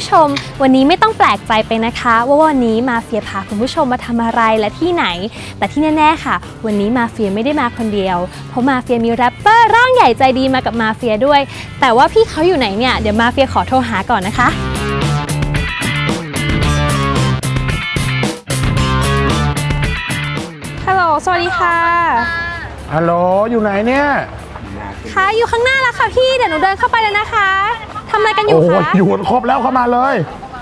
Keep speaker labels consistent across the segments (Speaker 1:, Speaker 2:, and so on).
Speaker 1: ผู้ชม วันนี้ไม่ต้องแปลกใจไปนะคะ ว่าวันนี้มาเฟียพาคุณผู้ชมมาทำอะไรและที่ไหน แต่ที่แน่ ๆ ค่ะ วันนี้มาเฟียไม่ได้มาคนเดียว เพราะมาเฟียมีแรปเปอร์ร่างใหญ่ใจดีมากับมาเฟียด้วย แต่ว่าพี่เขาอยู่ไหนเนี่ยเดี๋ยวมาเฟียขอโทรหาก่อนนะคะฮัลโหลสวัสดีค่ะ
Speaker 2: ฮัลโหลอยู่ไหนเนี่ย
Speaker 1: ค่ะอยู่ข้างหน้าแล้วค่ะพี่เดี๋ยวหนูเดินเข้าไปแล้วนะคะ ทำอะไรกันอยู่คะ
Speaker 2: อยู่ครบแล้วเข้ามาเลย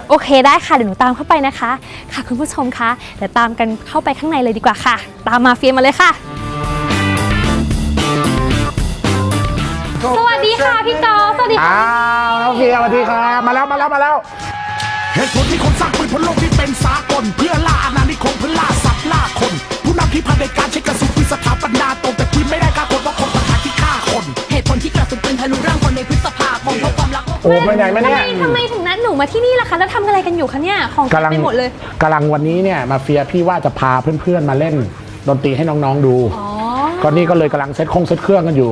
Speaker 1: โอเคได้ค่ะ เดี๋ยวหนูตามเข้าไปนะคะ ค่ะคุณผู้ชมคะเดี๋ยวตามกันเข้าไปข้างในเลยดีกว่าค่ะ ตามมาเฟียมาเลยค่ะ สวัสดีค่ะพี่จอสวัสดีค่ะ
Speaker 2: อ้าน้องเฟียสวัสดีครัมาแล้วมาแล้วมาแล้ว
Speaker 3: เหตุผลที่คนสร้างปืนพลโลกที่เป็นสากล เพื่อล่าอาณานิคมเพื่อล่าสัตว์ล่าคน ผู้นำที่พาในการใช้กระสุนที่สถาปนาตรงแต่ที่ไม่ได้ฆ่าคนเพราะคนปัญหาที่ฆ่าคน
Speaker 4: เหตุผลที่กระสุนปืนทะลุร่างคนในพฤษภาคมเพรา
Speaker 2: โอ้ไปไหมเนี่
Speaker 1: ย
Speaker 2: ทำ
Speaker 1: ไมทำไมถึงนัดหนูมาที่นี่ล่ะคะ แล้วทำอะไรกันอยู่คะเนี่ย ของ
Speaker 2: กำลัง
Speaker 1: ไปหมดเลย
Speaker 2: กำลังวันนี้เนี่ยมาเฟียพี่ว่าจะพาเพื่อนๆมาเล่นดนตรีให้น้องๆดูก็นี่ก็เลยกำลังเซ็ตคงเซตเครื่องกันอยู่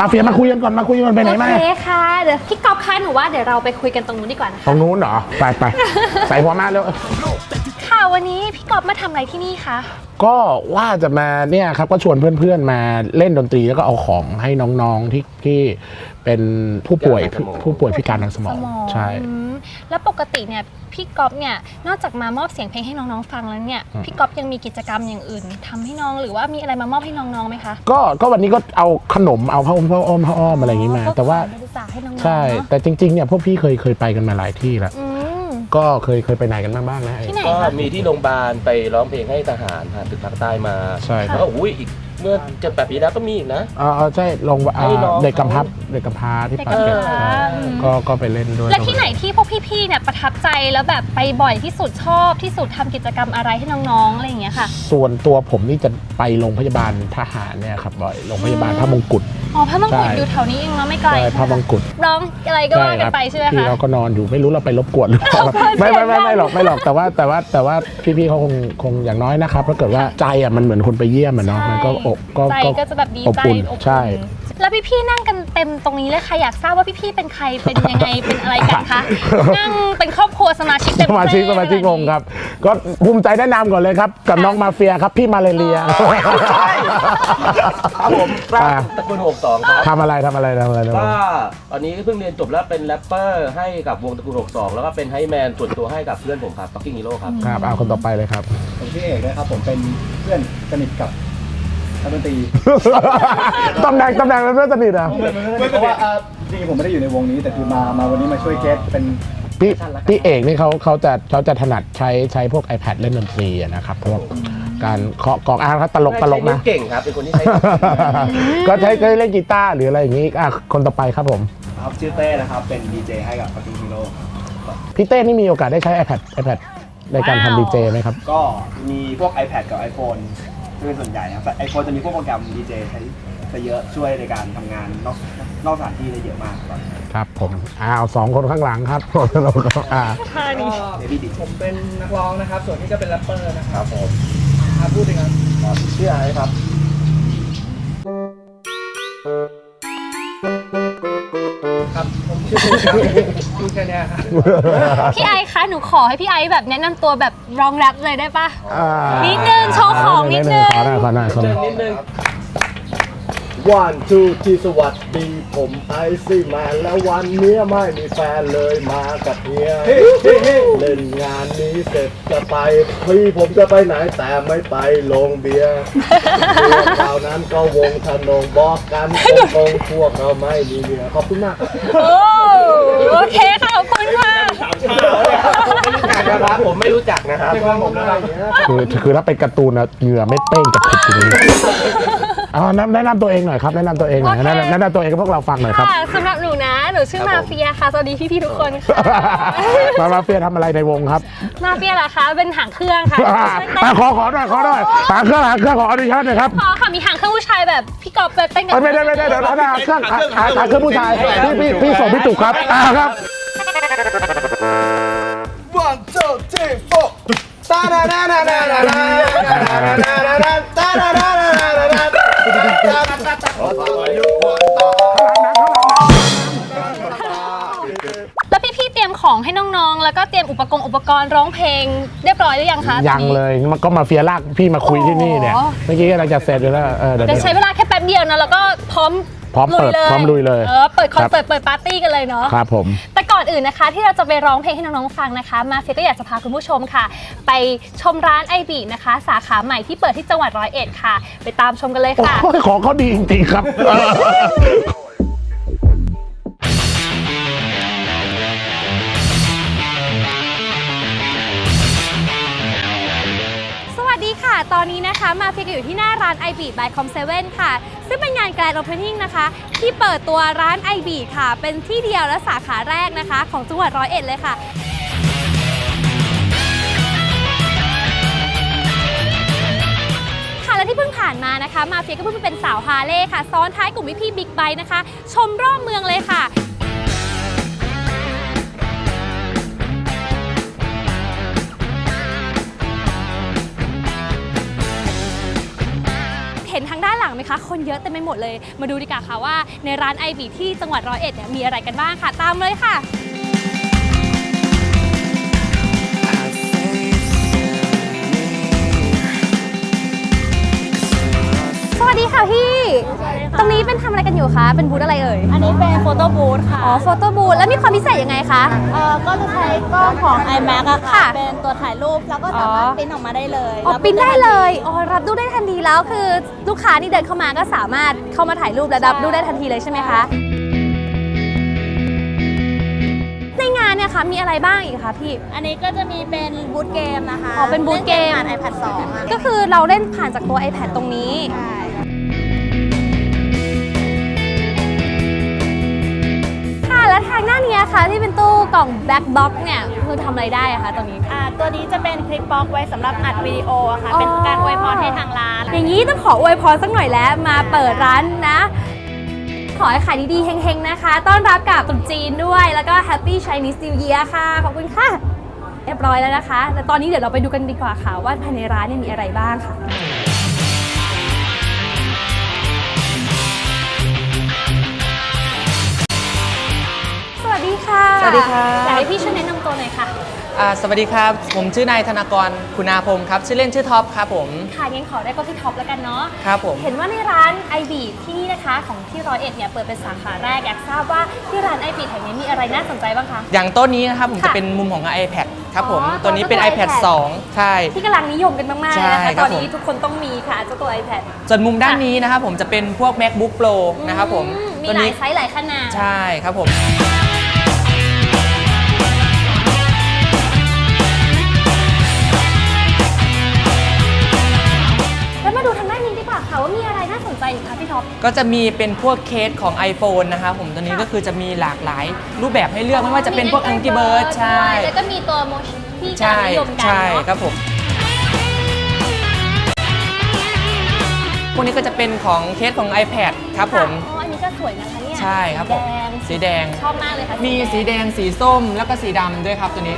Speaker 2: มาเฟียมาคุยกันก่อนมาคุยกันไปไหน
Speaker 1: ไห
Speaker 2: มา
Speaker 1: เคค่ะ เดี๋ยวพี่ก๊อฟคะหนูว่าเดี๋ยวเราไปคุยกันตรงนู้นดีกว่านะคะ
Speaker 2: ตรงนู้นเหรอไปไป ใส่หัวมาเร็ว
Speaker 1: วันนี้พี่กอบมาทำอะไรที่นี่คะ
Speaker 2: ก็ว่าจะมาเนี่ยครับก็ชวนเพื่อนๆมาเล่นดนตรีแล้วก็เอาของให้น้องๆที่ที่เป็นผู้ป่วยผู้ป่วยพิการทางสมองใช่
Speaker 1: แล้วปกติเนี่ยพี่กอบเนี่ยนอกจากมามอบเสียงเพลงให้น้องๆฟังแล้วเนี่ยพี่กอบยังมีกิจกรรมอย่างอื่นทำให้น้องหรือว่ามีอะไรมามอบให้น้องๆไหมคะ
Speaker 2: ก็ก็วันนี้ก็เอาขนมเอาผ้าอ้อมผ้าอ้อมผ้าอ้อมอะไรอย่างนี้มา แต่ว่า
Speaker 1: ใช่
Speaker 2: แต่จริงๆเนี่ยพวกพี่เคยเคยไปกันมาหลายที่แล้ว ก็เคยเคยไปไหนกันบ้างบ้างนะ
Speaker 1: ที่
Speaker 5: ก็มีที่โรงพยาบาลไปร้องเพลงให้ทหารผ่านตึกภาคใต้มา
Speaker 2: ใช่
Speaker 5: แล้วก็อุ้ยอีกเมื่อเจ็ดแปดปีแล้วก็มีอีกนะ
Speaker 2: อ๋อใช่ลงเด็กกำพร้าเด็กกำพร้าที่ปากเกร็ด
Speaker 1: ก็
Speaker 2: ไปเล่นด้วย
Speaker 1: แล้วที่ไหนที่พวกพี่ๆเนี่ยประทับใจแล้วแบบไปบ่อยที่สุดชอบที่สุดทำกิจกรรมอะไรให้น้องๆอะไรอย่างเงี้ยค่ะ
Speaker 2: ส่วนตัวผมนี่จะไปโรงพยาบาลทหารเนี่ยครับบ่อยโรงพยาบาลพระมงกุฎ
Speaker 1: อ๋อพระมงกุฎอยู่แถวนี้เองเนาะไม่ไกล
Speaker 2: พระมงกุฎ
Speaker 1: ร้องอะไรก็ว่ากันไปใช่ไหม
Speaker 2: พี่
Speaker 1: คะ
Speaker 2: เราก็นอนอยู่ไม่รู้เราไปรบกวนหรือเปล่าไม่ไม่ไม่ไม่หรอกไม่หรอกแต่ว่าแต่ว่าแต่ว่าพี่ๆเขาคงคงอย่างน้อยนะครับถ้าเกิดว่าใจอะมันเหมือนคนไปเยี่ยมอะเนาะมันก็อบกก็
Speaker 1: ใจก็จะแบบดีใจ
Speaker 2: ใช่
Speaker 1: แล้วพี่ๆนั่งกันเต็มตรงนี้เลยค่ะอยากทราบว่าพี่ๆเป็นใครเป็นยังไงเป็นอะไรกันคะนั่งเป็นครอบครัวสมาชิกเต็ม
Speaker 2: สมาชิกสมาชิกงงครับ ก็ภูมิใจแนะนำก่อนเลยครับ กับน้องมาเฟียครับพี่มาเลเรีย
Speaker 5: ครับผมตระกูลหกสองครับ
Speaker 2: ทำอะไรทำอะไรทำอะไรทำอะไร
Speaker 5: ก็ตอนนี้เพิ่งเรียนจบแล้วเป็นแรปเปอร์ให้กับวงตระกูลหกสองแล้วก็เป็นไฮแมนส่วนตัวให้กับเพื่อนผมครับปักกิ้งฮีโร่ครับ
Speaker 2: ครับเอาคนต่อไปเลยครับ
Speaker 6: ผมพี่เอกนะครับผมเป็นเพื่อนสนิทกับักดนตรี
Speaker 2: ตำแหน่งตำแหน่งนั้นน่าจะผิดอะ
Speaker 6: เพราะว่าะจริงๆผมไม่ได้อยู่ในวงนี้แต่คือมามาวันนี้มาช่วยเกสเป็น
Speaker 2: พี่พี่เอกนี่เขาเขาจะเขาจะถนัดใช้ใช้พวก iPad เล่นดนตรีนะครับพวกการเคาะกองอะเขาตลกตลกนะ
Speaker 5: เก่งครับ เป็นคนที่ใช้
Speaker 2: ก็ใช้เล่นกีตาร์หรืออะไรอย่างนี้อะคนต่อไปครับผม
Speaker 6: ครับชื่อเต้นะครับ เป็นดีเจให้กับปาร์ตี้ฮีโร่
Speaker 2: พี่เต้นี่มีโอกาสได้ใช้ iPad iPad ในการทำดีเจไหมครับ
Speaker 6: ก็มีพวก iPad กับ iPhone เป็นส่วนใหญ่นะครับไอโฟนจะมีพวกโปรแกรมดีเจใช้เยอะช่วยในการทำงานนอกนอกสถานที่ได้เยอะมากครับ
Speaker 2: ครับผมอ้าวสองคนข้างหลังครับเราก็อ่าท่านี้
Speaker 6: เดบี้ดิ
Speaker 7: ผมเป็นนักร้องนะครับ ส่วนที่จะเป็นแรปเปอร์นะครับผมครับ
Speaker 5: พูดเลยครับ
Speaker 7: ครับชื่ออะไรครับ
Speaker 1: พี่ไอซ์คะหนูขอให้พี่ไอแบบแนะนำตัวแบบรองรับเลยได้ปะ นิดนึงโชว์ของนิดนึง
Speaker 2: หนึ่นิ
Speaker 5: ดนึง
Speaker 8: วันทูที่สวัสดีผมไอซี่แมนแล้ววันเนี้ไม่มีแฟนเลยมากับเฮียเล่นงานนี้เสร็จจะไปพี่ผมจะไปไหนแต่ไม่ไปโรงเบียร์คราวนั้นก็วงทนงบอกกันตรงๆพวกเราไม่มีเบียร์ขอบคุณมาก
Speaker 1: โอ้โอเคค่ะขอบคุณค่ะ
Speaker 5: นะรับผมไม่รู้จักนะครับ
Speaker 2: คือคือถ้าเป็นการ์ตูนนะเหงื่อไม่เป้งกับผิดจริง อ๋อแนะนำตัวเองหน่อยครับแนะนำตัวเองหน่อยแนะนำตัวเองกับพวกเราฟังหน่อยครับ
Speaker 1: สำหรับหนูนะ หนูชื่อมาเฟียค่ะ สวัสดีพี่ๆทุกคนค่ะ
Speaker 2: มามาเฟียทำอะไรในวงครับ
Speaker 1: มาเฟียเหรอคะ เป็นหางเครื่องค่ะ
Speaker 2: อ่าขอขอหน่อยขอหน่อยหางเครื่องหางเครื่องขออนุญาตหน่อยครับ
Speaker 1: ขอค่ะ มีหางเครื่องผู้ชายแบบพี่กอบแบบเป็น
Speaker 2: ไม่ได้ไม่ได้เดี๋ยวนะหาเครื่องหาหเครื่องผู้ชายพี่พี่พี่ส่งพี่ตุ๊กครับอ่าครับ
Speaker 8: one two three four ตาดาดาดาดาดา
Speaker 1: แล้วพี่ๆเตรียมของให้น้องๆ แล้วก็เตรียมอุปกรณ์อุปกรณ์ร้องเพลงเรียบร้อยหรือยังคะ
Speaker 2: ยังเลยมันก็มาเฟียลากพี่มาคุยที่นี่เนี่ยเมื่อกี้กำลังจะเสร็จอยู่แล้เออเลยว
Speaker 1: เดี๋ยวใช้เวลาแค่แป๊บเดียวนะแล้วก็พร้อม
Speaker 2: พร้อมเปิดพร้อมลุยเลย
Speaker 1: เออเปิดคอนเสิร์ตเปิดปาร์ตี้กันเลยเนาะ
Speaker 2: ครับผม
Speaker 1: อนอื่นนะคะ ที่เราจะไปร้องเพลงให้น้องๆฟังนะคะ มาเฟียก็อยากจะพาคุณผู้ชมค่ะ ไปชมร้านไอบีนะคะ สาขาใหม่ที่เปิดที่จังหวัดร้อยเอ็ดค่ะ ไปตามชมกันเลยค่ะ
Speaker 2: โอ้ยของเขาดีจริงๆครับ
Speaker 1: ตอนนี้นะคะ มาเฟียก็อยู่ที่หน้าร้าน i b e a t by Com 7 ค่ะ ซึ่งเป็นงาน Grand Opening นะคะ ที่เปิดตัวร้าน i b e a t ค่ะ เป็นที่เดียวและสาขาแรกนะคะ ของจังหวัดร้อยเอ็ดเลยค่ะค่ะและที่เพิ่งผ่านมานะคะ มาเฟียก็เพิ่งเป็นสาวฮาเล่ค่ะ ซ้อนท้ายกลุ่มพี่บิ๊กไบค์นะคะ ชมรอบเมืองเลยค่ะ ไหมคะ คนเยอะเต็มไปหมดเลย มาดูดีกว่าค่ะว่าในร้านไอบีที่จังหวัดร้อยเอ็ดเนี่ยมีอะไรกันบ้างค่ะ ตามเลยค่ะ ดีค่ะพี่ ตรงนี้เป็นทำอะไรกันอยู่คะ เป็นบูธอะไรเอ่ย
Speaker 9: อันนี้เป็นโฟโต้บูธค่ะ
Speaker 1: อ๋อ โฟโต้บูธ แล้วมีความพิเศษยังไงคะ
Speaker 9: เอ่อ ก็จะใช้กล้องของ iMac อะค่ะ
Speaker 1: ค่ะ
Speaker 9: เป็นตัวถ่ายรูป แล้วก็สามารถ
Speaker 1: อ๋อ
Speaker 9: ปริ้นออกมาได้เลย
Speaker 1: อ๋อ
Speaker 9: แล้ว
Speaker 1: ปริ้นได้เลย อ๋อ รับดูได้ทันทีแล้ว คือลูกค้านี่เดินเข้ามาก็สามารถเข้ามาถ่ายรูปและรับดูได้ทันทีเลยใช่ไหมคะ ในงานเนี่ยค่ะมีอะไรบ้างอีกคะพี่
Speaker 9: อันนี้ก็จะมีเป็นบูธเกมนะคะ
Speaker 1: อ๋อเป็นบูธเกม
Speaker 9: ล่นผ่าน iPad 2อะ
Speaker 1: ก็คือเราเล่นผ่านจากตัว iPad ตรงนี้
Speaker 9: ใช่
Speaker 1: แล้วทางหน้านี้ค่ะที่เป็นตู้กล่อง black box เนี่ยคือทำอะไรได้อะคะตรงนี้
Speaker 9: อ่าตัวนี้จะเป็นคลิปบ็อกไว้สำหรับอัดวิดีโออะค่ะ เป็นการอวยพรให้ทางร้าน
Speaker 1: อย่างนี้ต้องขออวยพรสักหน่อยแล้วมาเปิดร้านนะ ขอให้ขายดีๆเฮงๆนะคะ ต้อนรับกับตรุษจีนด้วยแล้วก็ Happy Chinese New Year ค่ะ ขอบคุณค่ะเรียบร้อยแล้วนะคะแต่ตอนนี้เดี๋ยวเราไปดูกันดีกว่าค่ะว่าภายในร้านเนี่ยมีอะไรบ้างค่ะ วัสดีค่ะ
Speaker 10: สวัสดีค่ะ
Speaker 1: อยากให้พี่ช่วยแนะนำตัวหน่อยค่ะ
Speaker 10: อ่าสวัสดีครับ ผมชื่อนายธนากรคุณาพงศ์ครับ ชื่อเล่นชื่อท็อปครับผม
Speaker 1: ค่ะงั้นขอได้ก็พี่ท็อปแล้วกันเนาะ
Speaker 10: ครับผม
Speaker 1: เห็นว่าในร้านไอบีที่นี่นะคะ ของที่ร้อยเอ็ดเนี่ยเปิดเป็นสาขาแรกอยากทราบว่าที่ร้านไอบีแห่งนี้มีอะไรน่าสนใจบ้างคะ
Speaker 10: อย่างต้นนี้นะครับผม
Speaker 1: ค่ะ
Speaker 10: จะเป็นมุมของ iPad ครับผม
Speaker 1: อ๋อ
Speaker 10: ตัวนี้เป็น
Speaker 1: ตัว
Speaker 10: iPad
Speaker 1: iPad
Speaker 10: 2 ใช่
Speaker 1: ที่กำลังนิยมกันมากๆเลยนะ
Speaker 10: ใช่
Speaker 1: คะ
Speaker 10: ครั
Speaker 1: ต
Speaker 10: บ
Speaker 1: อนนี้
Speaker 10: ผม
Speaker 1: ทุกคนต้องมีค่ะเจ้าตัว iPad
Speaker 10: ส่วนมุมด้าน
Speaker 1: ค่ะ
Speaker 10: นี้นะครับผมจะเป็นพวก MacBook Pro นะครับผม
Speaker 1: อืมี
Speaker 10: ตัว
Speaker 1: หลา
Speaker 10: นี้
Speaker 1: ยไซส์หลายขนาด
Speaker 10: ใช่ครับผม
Speaker 1: ว่าค่ะว่ามีอะไรน่าสนใจอีกคะพี่ท็อป
Speaker 10: ก็จะมีเป็นพวกเคสของ iPhone นะครับผมตัวนี้
Speaker 1: ค่ะ
Speaker 10: ก็คือจะมีหลากหลายรูปแบบให้เลือกไม่ว่าจะเป็นพวก Angry Bird ใช่
Speaker 1: แล้วก็มีตัวโมชั่นที่กำลั
Speaker 10: ใช่
Speaker 1: งนิยมกัน
Speaker 10: ใช่
Speaker 1: เนาะ
Speaker 10: ครับผมพวกนี้ก็จะเป็นของเคสของ iPad ครับผม
Speaker 1: อ๋ออันนี้ก็สวยนะคะเนี่ย
Speaker 10: ใช่ครับผม
Speaker 1: แดง
Speaker 10: สีแดง
Speaker 1: ชอบมากเลยค่ะ
Speaker 10: มีสีแดงสีส้มแล้วก็สีดำด้วยครับตัวนี้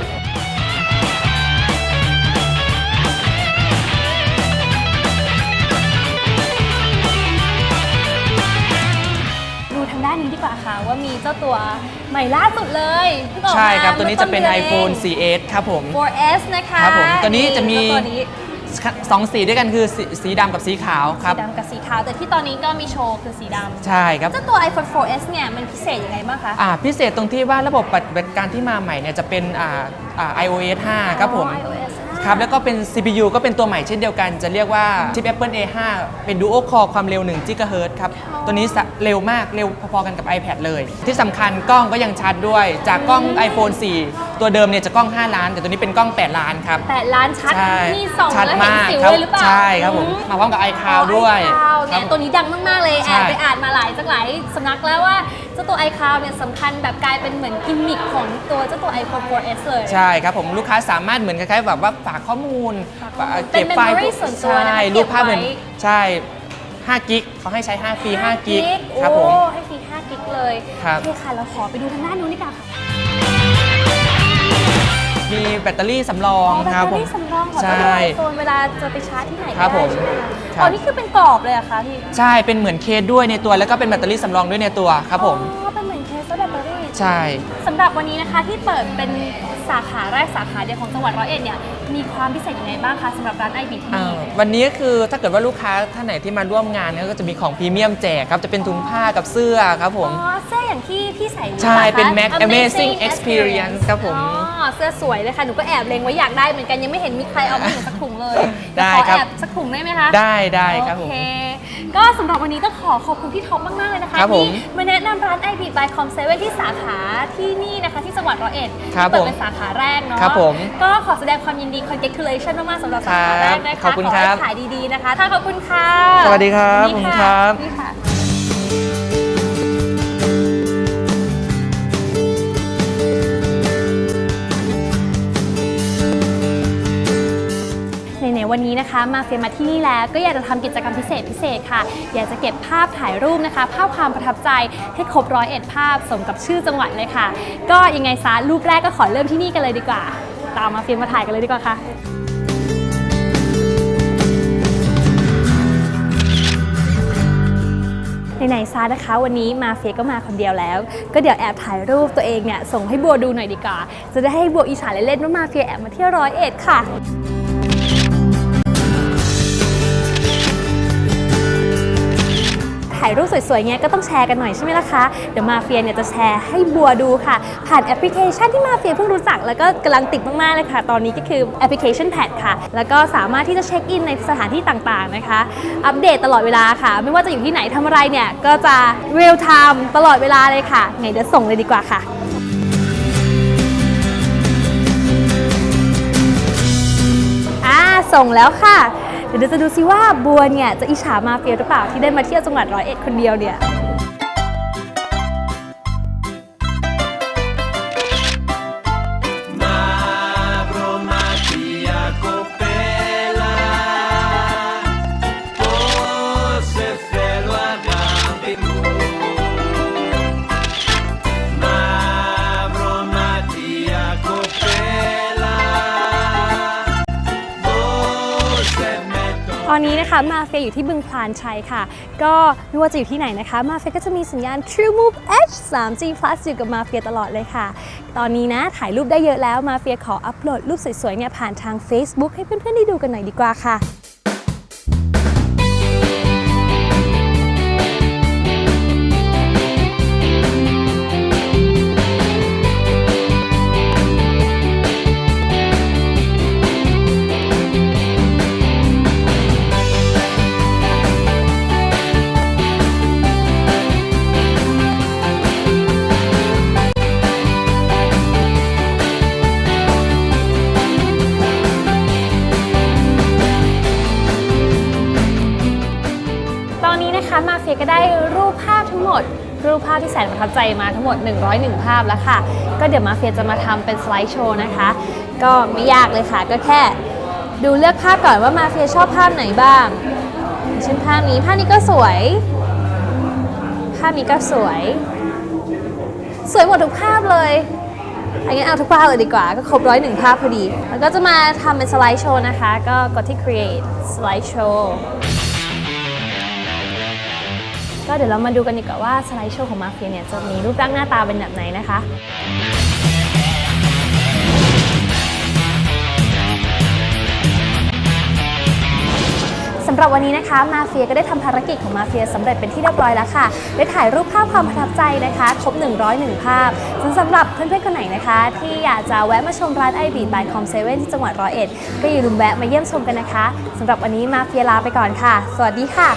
Speaker 1: นนี้ดีกว่าค่ะ ว่ามีเจ้าตัวใหม่ล่าสุดเลยเพิ่งออกมา
Speaker 10: ใช่ครับ ตัวนี้จะเป็น
Speaker 1: มื่ต้ดื
Speaker 10: iPhone
Speaker 1: เอง
Speaker 10: 4S ครับผม
Speaker 1: 4S นะคะ
Speaker 10: ครับผมตัวนี้จะมี
Speaker 1: เจ้าตัวนี้
Speaker 10: สองสีด้วยกันคือสีสีดำกับสีขาวครับ
Speaker 1: สีดำกับสีขาวแต่ที่ตอนนี้ก็มีโชว์คือสีดำ
Speaker 10: ใช่ครับ
Speaker 1: เจ้าตัว iPhone 4S เนี่ยมันพิเศษยังไงบ้างคะ
Speaker 10: อ่าพิเศษตรงที่ว่าระบบปฏิบัติการที่มาใหม่เนี่ยจะเป็นอ่าอ่า iOS 5 ครับผม
Speaker 1: อ๋อ iOS 5
Speaker 10: ครับ แล้วก็เป็น CPU ก็เป็นตัวใหม่เช่นเดียวกัน จะเรียกว่าชิป Apple A5 เป็น Duo Core ความเร็ว1 GHz ครับ ตัวนี้สะเร็วมากเร็วพอๆกันกับ iPad เลย ที่สำคัญกล้องก็ยังชัดด้วย จากกล้อง iPhone 4 ตัวเดิมเนี่ยจะกล้อง 5 ล้าน แต่ตัวนี้เป็นกล้อง 8 ล้านครับ
Speaker 1: แปดล้านชัด
Speaker 10: ใช่
Speaker 1: นี่ส่อง
Speaker 10: ชัด
Speaker 1: แล้วเห็น
Speaker 10: มาก
Speaker 1: สิว
Speaker 10: ครับ
Speaker 1: เลยหรือเปล่า
Speaker 10: ใช่ครับผม มาพร้อมกับ iCloud ด้วย
Speaker 1: อ๋อ iCloud
Speaker 10: ครั
Speaker 1: เนี่ย
Speaker 10: บ
Speaker 1: ตัวนี้ดังมากๆเลย
Speaker 10: ใช่
Speaker 1: แอบไปอ่านมาหลายจากหลายสำนักแล้วว่าเจ้าตัว iCloud เนี่ยสำคัญแบบกลายเป็นเหมือนกิมมิคของตัวเจ้าตัว iPhone 4S เลย
Speaker 10: ใช่ครับผมลูกค้าสามารถเหมือนคล้ายๆแบบว่าฝากข้อมูล
Speaker 1: ฝากข้อมูล
Speaker 10: เก็บไฟล์
Speaker 1: เป็น memory ส่วนตัวนะคะ
Speaker 10: ใช่
Speaker 1: เก็บ
Speaker 10: รูปภาพเหมือน
Speaker 1: ไว้
Speaker 10: ใช่5กิกเขาให้ใช้5ฟรี5กิก
Speaker 1: โอ้
Speaker 10: ครับผม
Speaker 1: ให้ฟรี5กิกเลย
Speaker 10: ครับ
Speaker 1: โอเคค่ะ เราขอไปดูทางด้านนู้นดีกว่าค่ะ
Speaker 10: มีแบตเตอรี่สำรอง
Speaker 1: แบต
Speaker 10: ครับ
Speaker 1: เตอ
Speaker 10: ผม
Speaker 1: รี่สำรองของ
Speaker 10: ใช่
Speaker 1: ตัวไอโฟนเวลาจะไปชาร์จที่ไหนก็
Speaker 10: ครับผม
Speaker 1: ได้ใช่ไหมคะ
Speaker 10: ครับ
Speaker 1: อ๋อนี่คือเป็นกรอบเลยเหรอะคะพี่
Speaker 10: ใช่เป็นเหมือนเคสด้วยในตัวแล้วก็เป็นแบตเตอรี่สำรองด้วยในตัวครับผม
Speaker 1: อ๋อเป็นเหมือนเคสแบตเตอรี่
Speaker 10: ใช่
Speaker 1: สำหรับวันนี้นะคะที่เปิดเป็นสาขาแรกสาขาเดียวของจังหวัดร้อยเอ็ดเนี่ยมีความพิเศษยังไงบ้างคะสำหรับร้านไอบีที่
Speaker 10: อ่า
Speaker 1: นี่
Speaker 10: วันนี้ก็คือถ้าเกิดว่าลูกค้าท่านไหนที่มาร่วมงานเนี่ยก็จะมีของพรีเมียมแจกครับ จะเป็นถุงผ้ากับเสื้อครับผม
Speaker 1: อ๋อเสื้ออย่างที่พี่ใส่อยู่
Speaker 10: ใช่
Speaker 1: ปะคะ
Speaker 10: เป็น Mac Amazing
Speaker 1: Amazing
Speaker 10: Experience ครับผม
Speaker 1: อ๋อเสื้อสวยเลยค่ะ หนูก็แอบเลงไว้อยากได้เหมือนกันยังไม่เห็นมีใครเอามาหนูสักถุงเลย
Speaker 10: ได้
Speaker 1: ขอ
Speaker 10: ครับ
Speaker 1: แอบสักถุงได้ไหมคะ
Speaker 10: ได้ได้ครับผ
Speaker 1: โอ
Speaker 10: ม
Speaker 1: เค ก็สำหรับวันนี้ต้องขอขอบคุณพี่ท็อปมาก ๆ เลยนะคะ
Speaker 10: ครับผม
Speaker 1: ที่มาแนะนำร้าน IB by Com 7ที่สาขาที่นี่นะคะที่จังหวัดร้อยเอ็ด
Speaker 10: ครับ
Speaker 1: เปิด
Speaker 10: ผม
Speaker 1: เป็นสาขาแรกเนาะ
Speaker 10: ครับผม
Speaker 1: ก็ขอแสดงความยินดี congratulation มาก ๆสำหรับสาขาแรกนะคะ
Speaker 10: ขอบคุณ
Speaker 1: ขอ
Speaker 10: ครั
Speaker 1: ให้
Speaker 10: บ
Speaker 1: ขายดี ๆ นะคะค่ะขอบคุณค่ะ
Speaker 10: สวัสดีครับ
Speaker 1: นี่
Speaker 10: ขอบคุณะครับ
Speaker 1: นี่ค่ะ ในวันนี้นะคะ มาเฟียมาที่นี่แล้วก็อยากจะทำกิจกรรมพิเศษพิเศษค่ะ อยากจะเก็บภาพถ่ายรูปนะคะ ภาพความประทับใจให้ครบร้อยเอ็ดภาพสมกับชื่อจังหวัดเลยค่ะ ก็ยังไงซะรูปแรกก็ขอเริ่มที่นี่กันเลยดีกว่า ตามมาเฟียมาถ่ายกันเลยดีกว่าค่ะไหนๆซานะคะ วันนี้มาเฟียก็มาคนเดียวแล้ว ก็เดี๋ยวแอบถ่ายรูปตัวเองเนี่ยส่งให้บัวดูหน่อยดีกว่า จะได้ให้บัวอีฉาเล่นๆว่ามาเฟียแอบมาเที่ยวร้อยเอ็ดค่ะ ถ่ายรูปสวยๆเงี้ยก็ต้องแชร์กันหน่อยใช่ไหมล่ะคะเดี๋ยวมาเฟียเนี่ยจะแชร์ให้บัวดูค่ะ ผ่านแอปพลิเคชันที่มาเฟียเพิ่งรู้จัก แล้วก็กำลังติดมากๆเลยค่ะ ตอนนี้ก็คือแอปพลิเคชันแพดค่ะ แล้วก็สามารถที่จะเช็คอินในสถานที่ต่างๆนะคะ อัปเดตตลอดเวลาค่ะ ไม่ว่าจะอยู่ที่ไหนทำอะไรเนี่ยก็จะเรียลไทม์ตลอดเวลาเลยค่ะไงเดี๋ยวส่งเลยดีกว่าค่ะอ่าส่งแล้วค่ะ เดี๋ยวจะดูซิว่าบัวเนี่ยจะอิจฉามาเฟียหรือเปล่าที่ได้มาเที่ยวจังหวัดร้อยเอ็ดคนเดียวเนี่ย นะคะ มาเฟียอยู่ที่บึงพลานชัยค่ะ ก็ไม่ว่าจะอยู่ที่ไหนนะคะ มาเฟียก็จะมีสัญญาณ True Move H 3G Plus อยู่กับมาเฟียตลอดเลยค่ะ ตอนนี้นะถ่ายรูปได้เยอะแล้วมาเฟียขออัปโหลดรูปสวยๆเนี่ยผ่านทาง Facebook ให้เพื่อนๆได้ดูกันหน่อยดีกว่าค่ะ ทับใจมาทั้งหมด 101 ภาพแล้วค่ะ ก็เดี๋ยวมาเฟียจะมาทำเป็นสไลด์โชว์นะคะ ก็ไม่ยากเลยค่ะ ก็แค่ดูเลือกภาพก่อนว่ามาเฟียชอบภาพไหนบ้าง เช่นภาพนี้ ภาพนี้ก็สวย ภาพนี้ก็สวย สวยหมดทุกภาพเลยอันนี้เอาทุกภาพเลยดีกว่า ก็ครบร้อยหนึ่งภาพพอดี แล้วก็จะมาทำเป็นสไลด์โชว์นะคะ ก็กดที่ create slide show ก็เดี๋ยวเรามาดูกันดีกว่าว่าสไลด์โชว์ของมาเฟียเนี่ยจะมีรูปร่างหน้าตาเป็นแบบไหนนะคะสำหรับวันนี้นะคะมาเฟียก็ได้ทำภารกิจของมาเฟียสำเร็จเป็นที่เรียบร้อยแล้วค่ะ ได้ถ่ายรูปภาพความประทับใจนะคะ ครบ 101 ภาพซึ่งสำหรับเพื่อนๆคนไหนนะคะ ที่อยากจะแวะมาชมร้านไอบีบายคอมเซเว่นที่จังหวัดร้อยเอ็ดก็อย่าลืมแวะมาเยี่ยมชมกันนะคะสำหรับวันนี้มาเฟียลาไปก่อนค่ะ สวัสดีค่ะ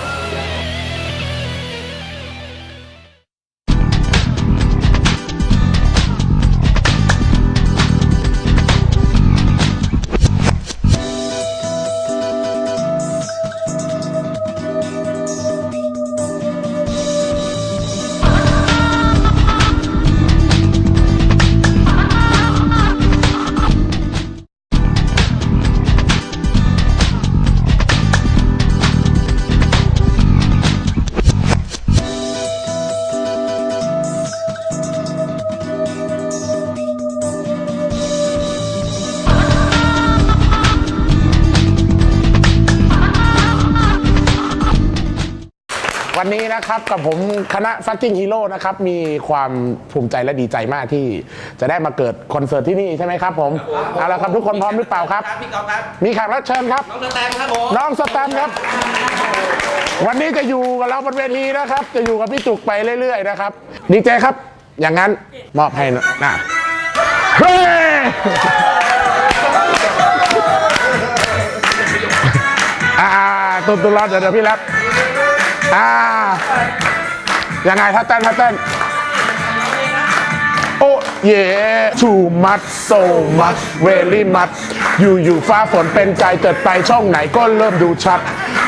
Speaker 2: วันนี้นะครับกับผมคณะฟักกิ้งฮีโร่นะครับมีความภูมิใจและดีใจมากที่จะได้มาเกิดคอนเสิร์ตที่นี่ใช่ไหมครับผมเอาละครับทุกคนพร้อมหรือเปล่าครับ
Speaker 5: พี่ก๊อฟครับ
Speaker 2: มีแขกรับเชิญครับ
Speaker 5: น้องสแตมครับผม
Speaker 2: น้องสแตมป์ครับ วันนี้จะอยู่กับเราบนเวทีนะครับ จะอยู่กับพี่จุกไปเรื่อยๆนะครับดีเจครับ อย่างนั้นมอบให้นะนะเฮ้ยอ่าตุ้มตุ้มรอเดี๋ยวเดี๋ยวพี่รับ อ่ายังไงถ้าเต้นถ้าเต้นโอ้ เย่ too much so much very much อยู่อยู่ฟ้าฝนเป็นใจเกิดไปช่องไหนก็เริ่มดูชัด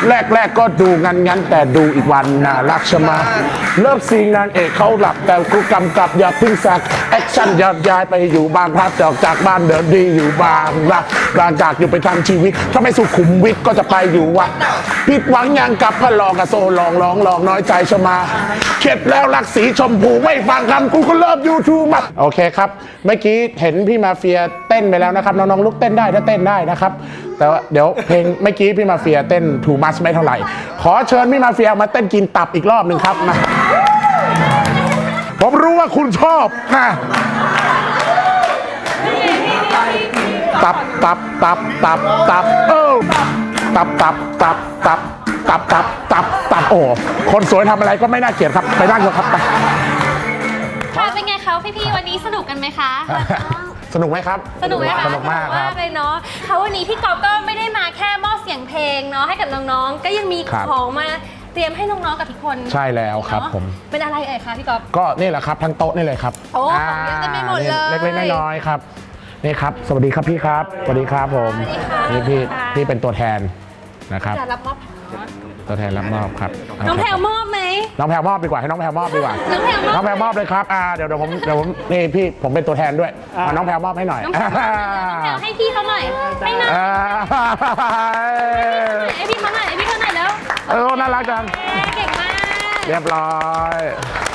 Speaker 2: แรกแรกก็ดูงันงันแต่ดูอีกวันน่ารักชะมาเริ่มซีนนางเอกเขาหลับแต่กูกำกับอย่าพึ่งสักแอคชั่นยอดย้ายไปอยู่บางพลัดออกจากบ้านเดิมดีอยู่บางรักบางจากอยู่ไปทำชีวิต ถ้าไม่สุขุมวิทก็จะไปอยู่วัดผิดหวังยังกลับพระลองกับโซลองลองลองน้อยใจชะมาเข็ดแล้วรักสีชมพูไม่ฟังคำกูก็เริ่มยูทูบมาโอเคครับ เมื่อกี้เห็นพี่มาเฟียเต้นไปแล้วนะครับน้องๆลุกเต้นได้ถ้าเต้นได้นะครับ แต่ว่าเดี๋ยวเพลงเมื่อกี้พี่มาเฟียเต้นทูมัสไม่เท่าไหร่ ขอเชิญพี่มาเฟียมาเต้นกินตับอีกรอบหนึ่งครับมาผมรู้ว่าคุณชอบนะตับตับตับตับตับเออตับตับตับตับตับตับตับตับโอ้คนสวยทำอะไรก็ไม่น่าเกลียดครับ ไปนั่งเถอะครับไป
Speaker 1: พี่ๆวันนี้สนุกกันไหมคะ
Speaker 2: สนุกไหมครับ
Speaker 1: สนุกไหมคะ
Speaker 2: สนุกมากครับ
Speaker 1: เลยเนาะเขาวันนี้พี่กอฟก็ไม่ได้มาแค่มอบเสียงเพลงเนาะให้กับน้องๆ ก็ยังมี
Speaker 2: ครับ
Speaker 1: ของมาเตรียมให้น้องๆ กับทุกคน
Speaker 2: ใช่แล้วครับ
Speaker 1: เนาะ
Speaker 2: ผม
Speaker 1: เป็นอะไรเอ่ยคะพี่กอฟ
Speaker 2: ก็นี่แหละครับทั้งโต๊ะนี่เลยครับ
Speaker 1: โอ้ของเยอะเต็มไปหมดเลย
Speaker 2: อ่าเล็กๆน้อยๆครับ นี่ครับ สวัสดีครับพี่ครับ สวัสดีครับผม
Speaker 1: สวัสดีค่ะ
Speaker 2: นี่พี่
Speaker 1: ค่ะ
Speaker 2: พี่เป็นตัวแทนนะครับ
Speaker 1: จะรับมอบ
Speaker 2: ตัวแทนรับมอบครับ
Speaker 1: น้องแพลวมอบไหม
Speaker 2: น้องแพรมอบดีกว่าให้น้องแพรมอบดีกว่า
Speaker 1: น้องแพรมอบ
Speaker 2: น้องแพรมอบเลยครับอ่าเดี๋ยวเดี๋ยวผมเดี๋ยวผมนี่พี่ผมเป็นตัวแทนด้วยเอาน้องแพรมอบให้หน่อย
Speaker 1: น้องแพลวน้องแพลวให้พี่เขาหน่อย ให้หน่อย
Speaker 2: อ่า
Speaker 1: ให้พี่เขาหน่อยให้พี่เขาหน่อยแล้ว
Speaker 2: เออน่ารักจัง
Speaker 1: เก่งมาก
Speaker 2: เรียบร้อย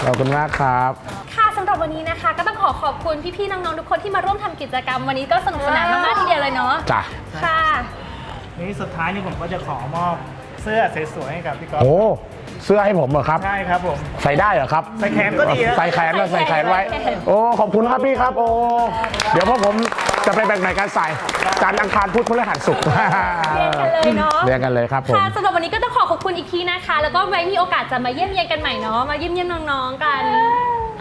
Speaker 2: ขอบคุณมากครับ
Speaker 1: ค่ะสำหรับวันนี้นะคะ ก็ต้องขอขอบคุณพี่ๆน้องๆทุกคนที่มาร่วมทำกิจกรรมวันนี้ก็สนุกสนานมากๆทีเดียวเลยเนาะ
Speaker 2: จ้ะ
Speaker 1: ค่ะ
Speaker 7: นี่สุดท้ายนี่ผมก็จะขอมอบ เสื้อสวยๆให้กับพี่ก๊อฟ
Speaker 2: โอ้เสื้อให้ผมเหรอครับ
Speaker 7: ใช่ครับผม
Speaker 2: ใส่ได้เหรอครับ
Speaker 7: ใส่แขนก็ดีนะ
Speaker 2: ใส่แขนแล้วใส่แขนไว้
Speaker 1: ใส่แขน
Speaker 2: โอ้ขอบคุณครับพี่ครับ โอ้เดี๋ยวพวกผมจะไปแบ่งๆกันใส่จานทร์อังคารพุธพฤหัสศุกร์
Speaker 1: เรียนกันเลยเนาะ
Speaker 2: เรียนกันเลยครับผม
Speaker 1: ค่ะสำหรับวันนี้ก็ต้องขอขอบคุณอีกทีนะคะ แล้วก็ไว้มีโอกาสจะมาเยี่ยมเยียนกันใหม่เนาะ มาเยี่ยมเยียนน้องๆกัน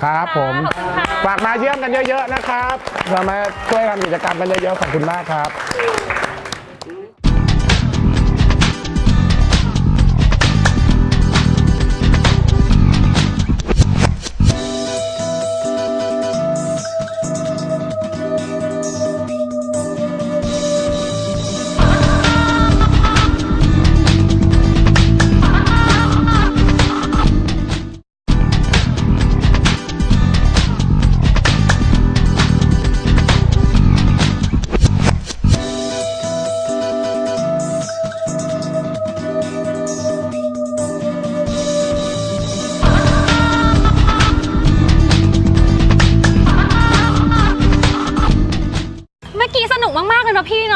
Speaker 2: ครับผม
Speaker 1: ขอบคุณค่ะ
Speaker 2: ฝากมาเยี่ยมกันเยอะ ๆ นะครับ เรามาช่วยทำกิจกรรมกันเยอะ ๆ ขอบคุณมากครับ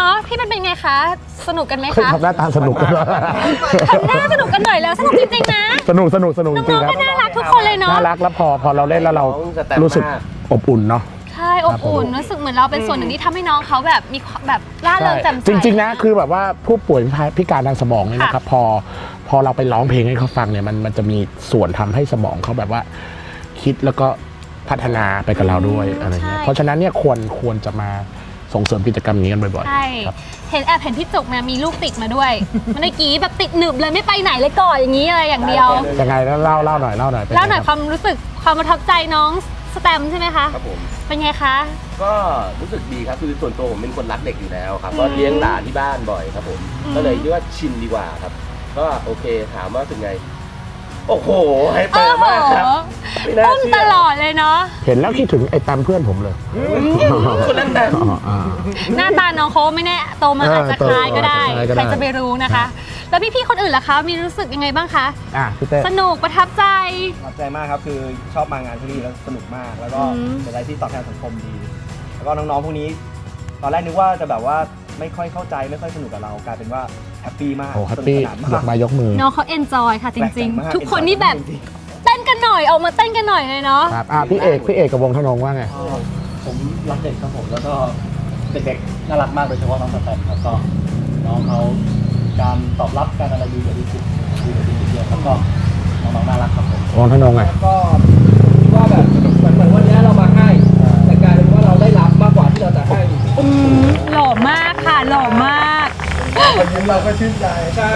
Speaker 1: นาะพี่เนาะพี่มันเป็นไงคะ สนุกกันไหม
Speaker 2: เฮ้ย
Speaker 1: คะ
Speaker 2: ทำหน้าตาสนุกกันวะ
Speaker 1: ทำหน้าสนุกกันหน่อยแล้วสนุกจริงๆนะ
Speaker 2: สนุกสนุกสนุกจริ
Speaker 1: น้อง
Speaker 2: งๆ
Speaker 1: ๆ
Speaker 2: ค
Speaker 1: ก็
Speaker 2: รับ
Speaker 1: น่ารักทุกคนเลยเนาะ
Speaker 2: น่ารักแล้วพอพอเราเล่นแล้วเรา
Speaker 5: น้องสแตมป์
Speaker 2: รู้สึก
Speaker 5: มาก
Speaker 2: อบอุ่นเนาะ
Speaker 1: ใช่อบอุ่นรู้สึกเหมือนเราเป็นส่วนหนึ่งที่ทำให้น้องเขาแบบมีความแบบร่าเริงแจ่มใส
Speaker 2: จริง ๆ นะ คือแบบว่าผู้ป่วยพิการทางสมองเนี่ยนะครับ พอพอเราไปร้องเพลงให้เขาฟังเนี่ยมันมันจะมีส่วนทำให้สมองเขาแบบว่า คิดแล้วก็พัฒนาไปกับเราด้วยอะไรเงี้ย
Speaker 1: ใช่
Speaker 2: เพราะฉะนั้นเนี่ยควรควรจะมา ส่งเสริมกิจกรรมนี้กันบ่อย
Speaker 1: ใช่
Speaker 2: ๆครับ
Speaker 1: เห็นแอบเห็นพี่จุกเนี่ยมีลูกติดมาด้วยเมื่อกี้แบบติดหนึบเลยไม่ไปไหนเลยก่ออย่างนี้เลยอย่างเดียว
Speaker 2: ยังไงแล้วเล่าเล่าหน่อยเล่าหน่อยเป็
Speaker 1: เล่าหน่อย
Speaker 2: ไง
Speaker 1: ค
Speaker 2: รับ
Speaker 1: วามรู้สึกความประทับใจน้องสแตมใช่ไหมคะ
Speaker 5: ครับผม
Speaker 1: เป็นไงคะ
Speaker 5: ก็รู้สึกดีครับคือส่วนตัวผมเป็นคนรักเด็กอยู่แล้วครับ
Speaker 1: อืม
Speaker 5: ก็เลี้ยงหลานที่บ้านบ่อยครับผม
Speaker 1: อืม
Speaker 5: ก็เลยคิดว่าชินดีกว่าครับ ก็โอเคถามว่าถึงไง โอ้โหไฮเปอร์มากครับ ไม่น่า
Speaker 1: อุ้ม
Speaker 5: เชื่อ
Speaker 1: ตลอดเลยเนาะ
Speaker 2: เห็นแล้วคิดถึงไอ้แตมเพื่อนผมเลย
Speaker 5: คนนั้นแต่
Speaker 2: อ๋ออ่า
Speaker 1: หน้าตาน้องเขาไม่แน่โตมา
Speaker 2: เออ
Speaker 1: อาจจะคล้ายก็ได้
Speaker 2: โตอาจจะคล้ายก็ได้
Speaker 1: ใครจะไปรู้นะคะ แล้วพี่ๆคนอื่นล่ะคะมีรู้สึกยังไงบ้างคะ
Speaker 2: อะพี่เต้
Speaker 1: สนุกประทับใจ
Speaker 6: ประทับใจมากครับคือชอบมางานที่นี่แล้วสนุกมาก แล้วก็
Speaker 1: อืม
Speaker 6: เป็นอะไรที่ตอบแทนสังคมดี แล้วก็น้องๆพวกนี้ ตอนแรกนึกว่าจะแบบว่าไม่ค่อยเข้าใจไม่ค่อยสนุกกับเรากลายเป็นว่าแฮปปี้มาก
Speaker 2: โอ้แฮป
Speaker 6: สนุก
Speaker 2: ปี้
Speaker 6: สนาน
Speaker 2: ย
Speaker 6: มาก
Speaker 2: กมายกมือ
Speaker 1: น้องเขาเอนจอยค่ะจ
Speaker 6: แปลก
Speaker 1: ริง
Speaker 6: ใจมาก
Speaker 1: ๆ ทุกคนนี่แบบ
Speaker 6: จริง
Speaker 1: เต้น กันหน่อยออกมาเต้นกันหน่อยเลยเนาะ
Speaker 2: ครับอะพี่เอกพี่เอกกับวงทนงว่าไง
Speaker 7: ผมรักเด็กครับผมแล้วก็เด็กๆน่ารักมากโดยเฉพาะน้องสแตมครับก็น้องเขาการตอบรับการอะไรดีกว่าที่คิดดีกว่าที่คิดเยอะครับก็น้องๆน่ารักครับผม
Speaker 2: วงทนงไง
Speaker 7: ก็ คนยิ้มเรา
Speaker 1: ก็
Speaker 7: ชื่นใจใช่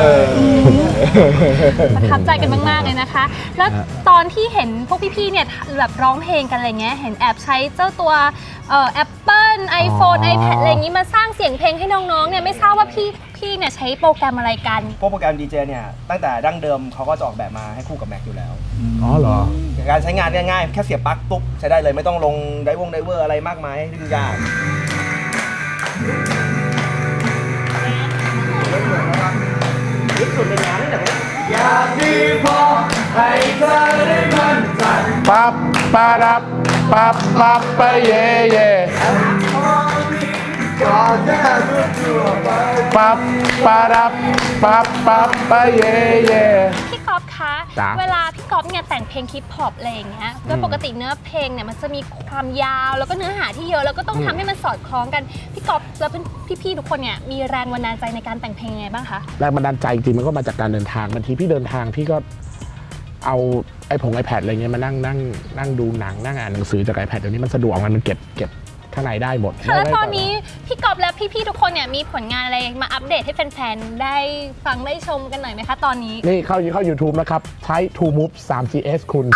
Speaker 1: ประทับใจกันมากๆเลยนะคะ แล้วตอนที่เห็นพวกพี่ๆเนี่ยแบบร้องเพลงกันอะไรเงี้ย เห็นแอบใช้เจ้าตัวเอ่อ Apple iPhone
Speaker 2: อ๋อ
Speaker 1: iPad อะไรอย่างงี้มาสร้างเสียงเพลงให้น้องๆเนี่ยไม่ทราบว่าพี่พี่เนี่ยใช้โปรแกรมอะไรกัน
Speaker 6: พวกโปรแกรมดีเจเนี่ยตั้งแต่ดั้งเดิมเขาก็จะออกแบบมาให้คู่กับ Mac อยู่แล้ว
Speaker 2: อ๋อเหรอ
Speaker 6: การใช้งานง่ายๆ แค่เสียบปลั๊กปุ๊บใช้ได้เลยไม่ต้องลงไดวงไดเวอร์อะไรมากมายให้ยุ่งยากากดีพอให้เธอได้มั่นใจ
Speaker 2: ปั๊บปารับปั๊บปั๊บไปเย่เย่ก็แค่ตัวไปปั๊บปารับปั๊บปั๊บไปเย่เย่
Speaker 1: คะ
Speaker 2: จ๊ะ
Speaker 1: เวลาพี่ก๊อฟเนี่ยแต่งเพลงฮิปฮอปอะไรอย่างเงี้ยโดยปกติเนื้อเพลงเนี่ยมันจะมีความยาวแล้วก็เนื้อหาที่เยอะแล้วก็ต้องทำให้มันสอดคล้องกันพี่ก๊อฟแล้วพี่ๆทุกคนเนี่ยมีแรงบันดาลใจในการแต่งเพลงยังไงบ้างคะ
Speaker 2: แรงบันดาลใจจริงๆมันก็มาจากการเดินทางบางทีพี่เดินทางพี่ก็เอาไอ้ผงไอแพดอะไรเงี้ยมานั่งนั่งนั่งดูหนังนั่งอ่านหนังสือจาก iPad เดี๋ยวนี้มันสะดวกมันเก็บเก็บ ข้างในได้หมด
Speaker 1: ค่ะแล้ว
Speaker 2: ไม่
Speaker 1: ตอนนี้พี่ก๊อฟและพี่ๆทุกคนเนี่ยมีผลงานอะไรมาอัปเดตให้แฟนๆได้ฟังได้ชมกันหน่อยไหมคะตอนนี้
Speaker 2: นี่เข้าเข้า YouTube นะครับ ใช้ True Move 3 GS คุณ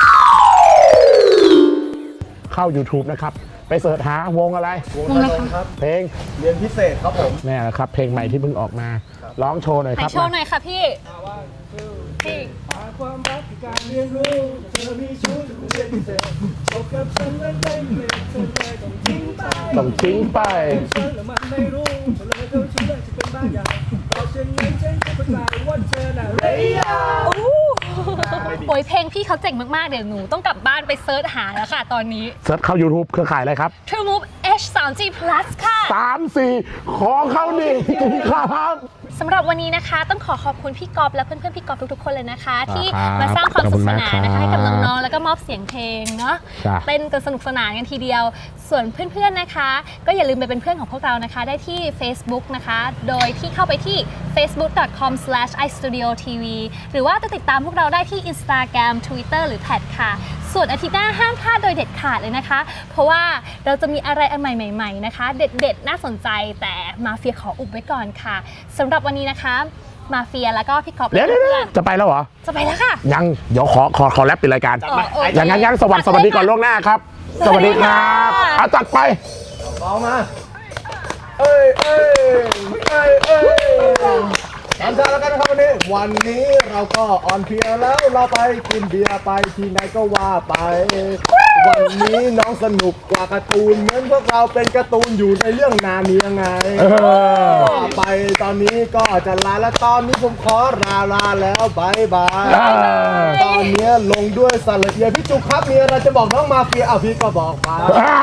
Speaker 2: เข้า YouTube นะครับ ไปเสิร์ชหาวงอะไร
Speaker 7: วงตลงครับ
Speaker 2: เพลง
Speaker 7: เรียนพิเศษครับผม
Speaker 2: นี่แหละครับ เพลงใหม่ที่เพิ่งออกมา ร้องโชว์หน่อย
Speaker 1: ไหน
Speaker 2: ครับ
Speaker 1: โชว์หน่อยค่ะพี่พี่
Speaker 7: ความรักคือการเรียนรู้เธอมีชุดเรียนพิเศษพบกับฉันและได้เมเธอเลยต้องทิ้งไป
Speaker 2: ต้องทิ้งไป
Speaker 7: ฉันและมันไม่รู้เธอเลยเธอเชื่อจะเป็นบ้าอย่างเพราะฉันนั้นฉันจะเข้าใจว่าเธอน่ะเรีย
Speaker 1: โอ้ยเพลงพี่เขาเจ๋งมาก ๆ เดี๋ยวหนูต้องกลับบ้านไปเซิร์ชหาแล้วค่ะตอนนี้
Speaker 2: เสิร์ชเข้า YouTube เครือข่ายอะไรครับ
Speaker 1: True Move H 3 G Plus ค่ะ
Speaker 2: 3 4 ขอเข้านี่ครับ
Speaker 1: สำหรับวันนี้นะคะ ต้องขอขอบคุณพี่กอฟและเพื่อนๆพี่กอฟทุกๆคนเลยนะคะ ที่
Speaker 2: ครับ
Speaker 1: มาสร้างความสนุกสนาน
Speaker 2: ขอบคุณมาก
Speaker 1: นะคะให้กับ
Speaker 2: ครับ
Speaker 1: น้องๆแล้วก็มอบเสียงเพลงเนาะ
Speaker 2: จ้ะ
Speaker 1: เต้นกันสนุกสนานกันทีเดียว ส่วนเพื่อนๆนะคะ ก็อย่าลืมไปเป็นเพื่อนของพวกเรานะคะ ได้ที่ Facebook นะคะ โดยที่เข้าไปที่ facebook.com/istudioTV หรือว่าจะติดตามพวกเราได้ที่ Instagram Twitter หรือแพดค่ะ ส่วนอาทิตย์หน้าห้ามพลาดโดยเด็ดขาดเลยนะคะ เพราะว่าเราจะมีอะไรอันใหม่ใหม่ๆนะคะ เด็ดๆ น่าสนใจแต่มาเฟียขออุบไว้ก่อนค่ะสำหรับวันนี้นะคะ มาเฟียแล้วก็พี่กอฟ
Speaker 2: เดี๋ยวเดี๋ยว
Speaker 1: เพื่
Speaker 2: เดี๋
Speaker 1: อ
Speaker 2: ยวนจะไปแล้วเหรอ
Speaker 1: จะไปแล้วค่ะ
Speaker 2: ยัง เดี๋ยวขอขอขอแรปปิดรายการ
Speaker 1: อ๋อโอเค
Speaker 2: อย่างนั้นยังสวัสดีสวัสดีก่อนล่วงหน้าครับ สวัสดีครับเอาจัดไป
Speaker 8: เอามา เอ้ยเอ้ยเอ้ยเอ้ยตามใจแล้วกันนะครับวันนี้ วันนี้เราก็ออนเพลียแล้วเราไปกินเบียร์ไปที่ไหนก็ว่าไป วันนี้น้องสนุกกว่าการ์ตูนเหมือนพวกเราเป็นการ์ตูนอยู่ในเรื่องนานี้ยังไง
Speaker 2: เออ
Speaker 8: ว่าไปตอนนี้ก็จะลาแล้วตอนนี้ผมขอลาลาแล้วบายบาย
Speaker 2: เออ
Speaker 8: ตอนนี้ลงด้วยสลัดเอียพี่จุกครับมีอะไรจะบอกน้องมาเฟียเอาพี่ก็บอกมา
Speaker 2: อ่า